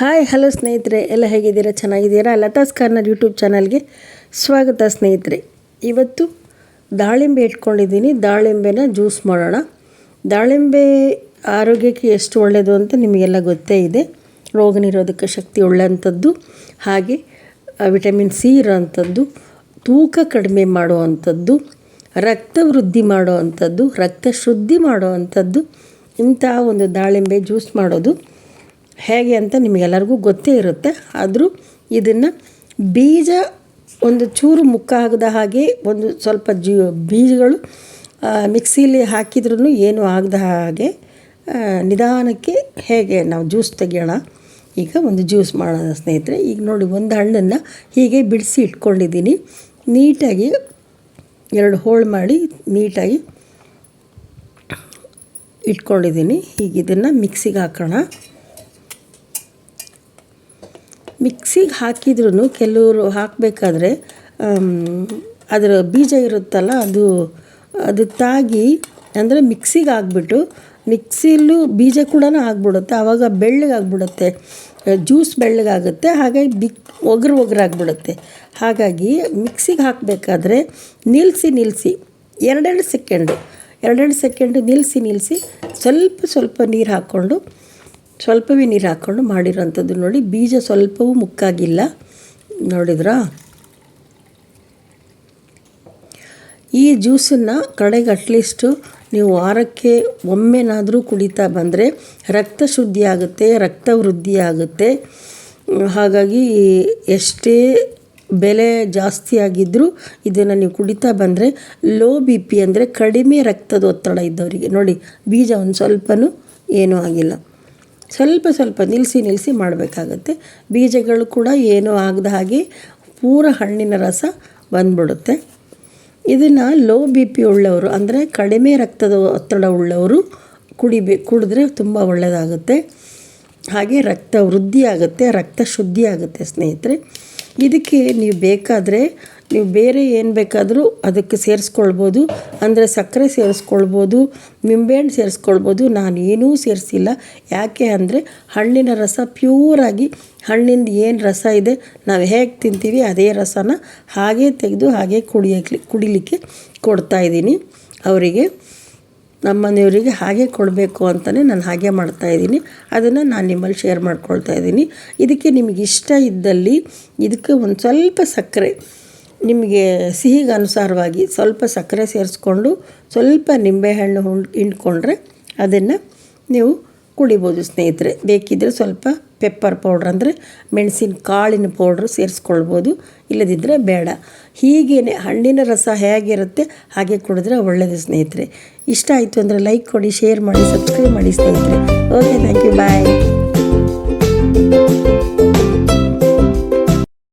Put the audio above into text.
Hello ಸ್ನೇಹಿತರೆ, ಎಲ್ಲ ಹೇಗಿದ್ದೀರಾ? ಚೆನ್ನಾಗಿದ್ದೀರಾ? ಲತಾಸ್ ಕಾರ್ನರ್ ಯೂಟ್ಯೂಬ್ ಚಾನಲ್ಗೆ ಸ್ವಾಗತ ಸ್ನೇಹಿತರೆ. ಇವತ್ತು ದಾಳಿಂಬೆ ಇಟ್ಕೊಂಡಿದ್ದೀನಿ. ದಾಳಿಂಬೆನ ಜ್ಯೂಸ್ ಮಾಡೋಣ. ದಾಳಿಂಬೆ ಆರೋಗ್ಯಕ್ಕೆ ಎಷ್ಟು ಒಳ್ಳೆಯದು ಅಂತ ನಿಮಗೆಲ್ಲ ಗೊತ್ತೇ ಇದೆ. ರೋಗ ನಿರೋಧಕ ಶಕ್ತಿ ಉಳ್ಳಂಥದ್ದು, ಹಾಗೆ ವಿಟಮಿನ್ ಸಿ ಇರೋವಂಥದ್ದು ತೂಕ ಕಡಿಮೆ ಮಾಡುವಂಥದ್ದು, ರಕ್ತ ವೃದ್ಧಿ ಮಾಡುವಂಥದ್ದು, ರಕ್ತ ಶುದ್ಧಿ ಮಾಡುವಂಥದ್ದು ಇಂಥ ಒಂದು ದಾಳಿಂಬೆ ಜ್ಯೂಸ್ ಮಾಡೋದು. ಹೇಗೆ ಅಂತ ನಿಮಗೆಲ್ಲರಿಗೂ ಗೊತ್ತೇ ಇರುತ್ತೆ. ಆದರೂ ಇದನ್ನು ಬೀಜ ಒಂದು ಚೂರು ಮುಕ್ಕ ಆಗದ ಹಾಗೆ ಒಂದು ಸ್ವಲ್ಪ ಜೀ, ಬೀಜಗಳು ಮಿಕ್ಸಿಲಿ ಹಾಕಿದ್ರೂ ಏನೂ ಆಗದ ಹಾಗೆ ನಿಧಾನಕ್ಕೆ ಹೇಗೆ ನಾವು ಜ್ಯೂಸ್ ತೆಗಿಯೋಣ. ಈಗ ಒಂದು ಜ್ಯೂಸ್ ಮಾಡೋಣ ಸ್ನೇಹಿತರೆ. ಈಗ ನೋಡಿ ಒಂದು ಹಣ್ಣನ್ನು ಹೀಗೆ ಬಿಡಿಸಿ ಇಟ್ಕೊಂಡಿದ್ದೀನಿ. ನೀಟಾಗಿ ಎರಡು ಹೋಳು ಮಾಡಿ ನೀಟಾಗಿ ಇಟ್ಕೊಂಡಿದ್ದೀನಿ. ಈಗ ಇದನ್ನು ಮಿಕ್ಸಿಗೆ ಹಾಕೋಣ. ಮಿಕ್ಸಿಗೆ ಹಾಕಿದ್ರೂ ಕೆಲವರು ಹಾಕಬೇಕಾದ್ರೆ ಅದರ ಬೀಜ ಇರುತ್ತಲ್ಲ, ಅದು ಅದು ತಾಗಿ ಅಂದರೆ ಮಿಕ್ಸಿಗೆ ಹಾಕ್ಬಿಟ್ಟು, ಮಿಕ್ಸಿಲೂ ಬೀಜ ಕೂಡ ಆಗ್ಬಿಡುತ್ತೆ. ಆವಾಗ ಬೆಳ್ಳಗಾಗ್ಬಿಡುತ್ತೆ ಜ್ಯೂಸ್ ಬೆಳ್ಳಗಾಗುತ್ತೆ ಹಾಗಾಗಿ ಬಿಕ್ ಒಗ್ರು ಒಗ್ರಾಗ್ಬಿಡುತ್ತೆ ಹಾಗಾಗಿ ಮಿಕ್ಸಿಗೆ ಹಾಕಬೇಕಾದ್ರೆ ನಿಲ್ಲಿಸಿ ನಿಲ್ಲಿಸಿ ಎರಡೆರಡು ಸೆಕೆಂಡು ಎರಡೆರಡು ಸೆಕೆಂಡು ನಿಲ್ಲಿಸಿ ನಿಲ್ಲಿಸಿ ಸ್ವಲ್ಪ ಸ್ವಲ್ಪ ನೀರು ಹಾಕ್ಕೊಂಡು ಸ್ವಲ್ಪವೇ ನೀರು ಹಾಕ್ಕೊಂಡು ಮಾಡಿರೋಂಥದ್ದು ನೋಡಿ. ಬೀಜ ಸ್ವಲ್ಪವೂ ಮುಕ್ಕಾಗಿಲ್ಲ. ನೋಡಿದ್ರಾ? ಈ ಜ್ಯೂಸನ್ನು ಕಡೆಗೆ ಅಟ್ಲೀಸ್ಟು ನೀವು ವಾರಕ್ಕೆ ಒಮ್ಮೆನಾದರೂ ಕುಡಿತಾ ಬಂದರೆ ರಕ್ತ ಶುದ್ಧಿ ಆಗುತ್ತೆ, ರಕ್ತ ವೃದ್ಧಿ ಆಗುತ್ತೆ. ಹಾಗಾಗಿ ಎಷ್ಟೇ ಬೆಲೆ ಜಾಸ್ತಿ ಆಗಿದ್ದರೂ ಇದನ್ನು ನೀವು ಕುಡಿತಾ ಬಂದರೆ ಲೋ ಬಿ ಪಿ ಅಂದರೆ ಕಡಿಮೆ ರಕ್ತದ ಒತ್ತಡ ಇದ್ದವರಿಗೆ. ನೋಡಿ, ಬೀಜ ಒಂದು ಸ್ವಲ್ಪನೂ ಏನೂ ಆಗಿಲ್ಲ. ಸ್ವಲ್ಪ ಸ್ವಲ್ಪ ನಿಲ್ಲಿಸಿ ನಿಲ್ಲಿಸಿ ಮಾಡಬೇಕಾಗತ್ತೆ. ಬೀಜಗಳು ಕೂಡ ಏನೂ ಆಗದ ಹಾಗೆ ಪೂರ ಹಣ್ಣಿನ ರಸ ಬಂದ್ಬಿಡುತ್ತೆ. ಇದನ್ನು ಲೋ ಬಿ ಪಿ ಉಳ್ಳವರು, ಅಂದರೆ ಕಡಿಮೆ ರಕ್ತದ ಒತ್ತಡ ಉಳ್ಳವರು ಕುಡಿಬೇ, ಕುಡಿದ್ರೆ ತುಂಬ ಒಳ್ಳೆಯದಾಗುತ್ತೆ ಹಾಗೆ ರಕ್ತ ವೃದ್ಧಿ ಆಗುತ್ತೆ ರಕ್ತ ಶುದ್ಧಿ ಆಗುತ್ತೆ ಸ್ನೇಹಿತರೆ. ಇದಕ್ಕೆ ನೀವು ಬೇಕಾದರೆ ನೀವು ಬೇರೆ ಏನು ಬೇಕಾದರೂ ಅದಕ್ಕೆ ಸೇರಿಸ್ಕೊಳ್ಬೋದು. ಅಂದರೆ ಸಕ್ಕರೆ ಸೇರಿಸ್ಕೊಳ್ಬೋದು, ನಿಂಬೆಹಣ್ಣು ಸೇರಿಸ್ಕೊಳ್ಬೋದು, ನಾನು ಏನೂ ಸೇರಿಸಿಲ್ಲ. ಯಾಕೆ ಅಂದರೆ ಹಣ್ಣಿನ ರಸ ಪ್ಯೂರಾಗಿ ಹಣ್ಣಿಂದ ಏನು ರಸ ಇದೆ, ನಾವು ಹೇಗೆ ತಿಂತೀವಿ ಅದೇ ರಸನ ಹಾಗೇ ತೆಗೆದು ಹಾಗೆ ಕುಡಿಯಕ್ಲಿ ಕುಡಿಲಿಕ್ಕೆ ಕೊಡ್ತಾಯಿದ್ದೀನಿ ಅವರಿಗೆ. ನಮ್ಮ ಮನೆಯವರಿಗೆ ಹಾಗೆ ಕೊಡಬೇಕು ಅಂತಲೇ ನಾನು ಹಾಗೆ ಮಾಡ್ತಾಯಿದ್ದೀನಿ ಅದನ್ನು ನಾನು ನಿಮ್ಮಲ್ಲಿ ಶೇರ್ ಮಾಡ್ಕೊಳ್ತಾ ಇದ್ದೀನಿ. ಇದಕ್ಕೆ ನಿಮಗೆ ಇಷ್ಟ ಇದ್ದಲ್ಲಿ ಇದಕ್ಕೆ ಒಂದು ಸ್ವಲ್ಪ ಸಕ್ಕರೆ, ನಿಮಗೆ ಸಿಹಿಗೆ ಅನುಸಾರವಾಗಿ ಸ್ವಲ್ಪ ಸಕ್ಕರೆ ಸೇರಿಸ್ಕೊಂಡು ಸ್ವಲ್ಪ ನಿಂಬೆಹಣ್ಣು ಹುಣ್ ಹಿಂಡ್ಕೊಂಡ್ರೆ ಅದನ್ನು ನೀವು ಕುಡಿಬೋದು ಸ್ನೇಹಿತರೆ. ಬೇಕಿದ್ದರೆ ಸ್ವಲ್ಪ ಪೆಪ್ಪರ್ ಪೌಡ್ರ್ ಅಂದರೆ ಮೆಣಸಿನ ಕಾಳಿನ ಪೌಡ್ರ್ ಸೇರಿಸ್ಕೊಳ್ಬೋದು ಇಲ್ಲದಿದ್ದರೆ ಬೇಡ. ಹೀಗೇ ಹಣ್ಣಿನ ರಸ ಹೇಗಿರುತ್ತೆ ಹಾಗೆ ಕುಡಿದ್ರೆ ಒಳ್ಳೆಯದು ಸ್ನೇಹಿತರೆ. ಇಷ್ಟ ಆಯಿತು ಅಂದರೆ ಲೈಕ್ ಕೊಡಿ ಶೇರ್ ಮಾಡಿ ಸಬ್ಸ್ಕ್ರೈಬ್ ಮಾಡಿ ಸ್ನೇಹಿತರೆ. Okay thank you bye